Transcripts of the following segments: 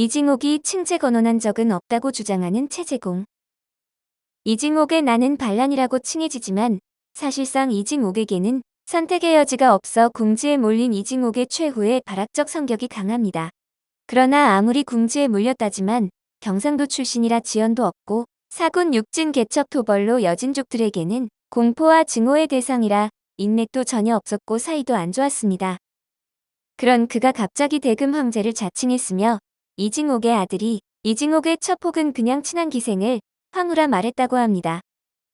이징옥이 칭제 건언한 적은 없다고 주장하는 최재공. 이징옥의 나는 반란이라고 칭해지지만 사실상 이징옥에게는 선택의 여지가 없어 궁지에 몰린 이징옥의 최후의 발악적 성격이 강합니다. 그러나 아무리 궁지에 몰렸다지만 경상도 출신이라 지연도 없고 사군 육진 개척 토벌로 여진족들에게는 공포와 증오의 대상이라 인맥도 전혀 없었고 사이도 안 좋았습니다. 그런 그가 갑자기 대금 황제를 자칭했으며 이징옥의 아들이 이징옥의 첩폭은 그냥 친한 기생을 황후라 말했다고 합니다.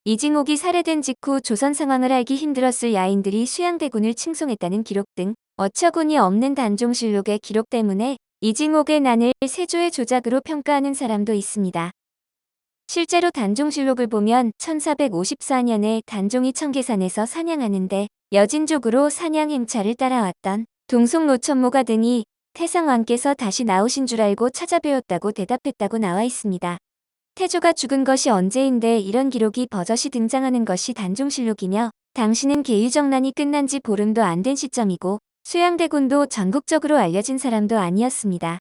이징옥이 살해된 직후 조선 상황을 알기 힘들었을 야인들이 수양대군을 칭송했다는 기록 등 어처구니 없는 단종실록의 기록 때문에 이징옥의 난을 세조의 조작으로 평가하는 사람도 있습니다. 실제로 단종실록을 보면 1454년에 단종이 청계산에서 사냥하는데 여진족으로 사냥 행차를 따라왔던 동속 노천모가 등이 태상왕께서 다시 나오신 줄 알고 찾아뵈었다고 대답했다고 나와 있습니다. 태조가 죽은 것이 언제인데 이런 기록이 버젓이 등장하는 것이 단종실록이며 당시는 계유정난이 끝난 지 보름도 안 된 시점이고 수양대군도 전국적으로 알려진 사람도 아니었습니다.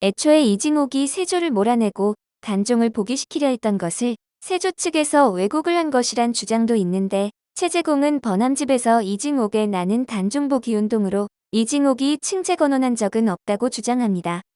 애초에 이징옥이 세조를 몰아내고 단종을 복위시키려 했던 것을 세조 측에서 왜곡을 한 것이란 주장도 있는데 최재공은 번암집에서 이징옥의 나는 단종복위 운동으로 이징옥이 칭제 건언한 적은 없다고 주장합니다.